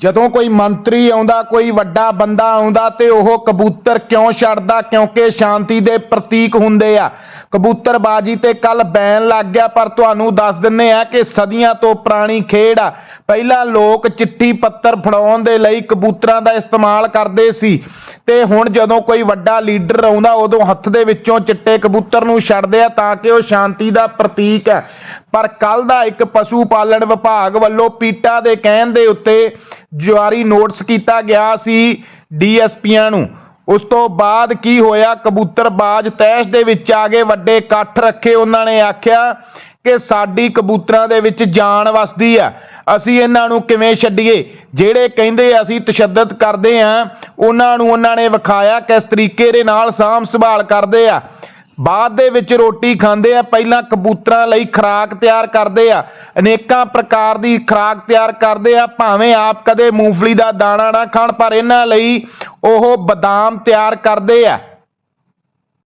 ਜਦੋਂ ਕੋਈ ਮੰਤਰੀ ਆਉਂਦਾ, ਕੋਈ ਵੱਡਾ ਬੰਦਾ ਆਉਂਦਾ ਤੇ ਉਹ ਕਬੂਤਰ ਕਿਉਂ ਛੱਡਦਾ? ਕਿਉਂਕਿ ਸ਼ਾਂਤੀ ਦੇ ਪ੍ਰਤੀਕ ਹੁੰਦੇ ਆ। ਕਬੂਤਰਬਾਜੀ ਤੇ ਕੱਲ ਬੈਨ ਲੱਗ ਗਿਆ, ਪਰ ਤੁਹਾਨੂੰ ਦੱਸ ਦਿੰਨੇ ਆ ਕਿ ਸਦੀਆਂ ਤੋਂ ਪੁਰਾਣੀ ਖੇਡ ਆ। ਪਹਿਲਾਂ ਲੋਕ ਚਿੱਠੀ ਪੱਤਰ ਫੜਾਉਣ ਦੇ ਲਈ ਕਬੂਤਰਾਂ ਦਾ ਇਸਤੇਮਾਲ ਕਰਦੇ ਸੀ। ਤੇ ਹੁਣ ਜਦੋਂ ਕੋਈ ਵੱਡਾ ਲੀਡਰ ਆਉਂਦਾ, ਉਦੋਂ ਹੱਥ ਦੇ ਵਿੱਚੋਂ ਚਿੱਟੇ ਕਬੂਤਰ ਨੂੰ ਛੱਡਦੇ ਆ ਤਾਂ ਕਿ ਉਹ ਸ਼ਾਂਤੀ ਦਾ ਪ੍ਰਤੀਕ ਹੈ ਪਰ ਕੱਲ ਦਾ ਇੱਕ ਪਸ਼ੂ ਪਾਲਣ ਵਿਭਾਗ ਵੱਲੋਂ ਪੀਟਾ ਦੇ ਕਹਿਣ ਦੇ ਉੱਤੇ ਜਾਰੀ ਨੋਟਿਸ ਕੀਤਾ ਗਿਆ ਸੀ ਡੀਐਸਪੀਆਂ ਨੂੰ। ਉਸ ਤੋਂ ਬਾਅਦ ਕੀ ਹੋਇਆ? ਕਬੂਤਰਬਾਜ਼ ਤੈਸ਼ ਦੇ ਵਿੱਚ ਆ ਗਏ, ਵੱਡੇ ਇਕੱਠ ਰੱਖੇ। ਉਹਨਾਂ ਨੇ ਆਖਿਆ ਕਿ ਸਾਡੀ ਕਬੂਤਰਾਂ ਦੇ ਵਿੱਚ ਜਾਨ ਵਸਦੀ ਆ। ਅਸੀਂ ਇਹਨਾਂ ਨੂੰ ਕਿਵੇਂ ਛੱਡੀਏ? ਜਿਹੜੇ ਕਹਿੰਦੇ ਅਸੀਂ ਤਸ਼ੱਦਦ ਕਰਦੇ ਆ, ਉਹਨਾਂ ਨੂੰ ਉਹਨਾਂ ਨੇ ਵਿਖਾਇਆ ਕਿਸ ਤਰੀਕੇ ਦੇ ਨਾਲ ਸਾਂਭ ਸੰਭਾਲ ਕਰਦੇ ਆ। ਬਾਅਦ ਦੇ ਵਿੱਚ ਰੋਟੀ ਖਾਂਦੇ ਆ। ਪਹਿਲਾਂ ਕਬੂਤਰਾਂ ਲਈ ਖੁਰਾਕ ਤਿਆਰ ਕਰਦੇ ਆ। ਅਨੇਕਾਂ ਪ੍ਰਕਾਰ ਦੀ ਖੁਰਾਕ ਤਿਆਰ ਕਰਦੇ ਆ, ਭਾਵੇਂ ਆਪ ਕਦੇ ਮੂੰਗਫਲੀ ਦਾ ਦਾਣਾ ਨਾ ਖਾਣ, ਪਰ ਇਹਨਾਂ ਲਈ ਉਹ ਬਦਾਮ ਤਿਆਰ ਕਰਦੇ ਆ।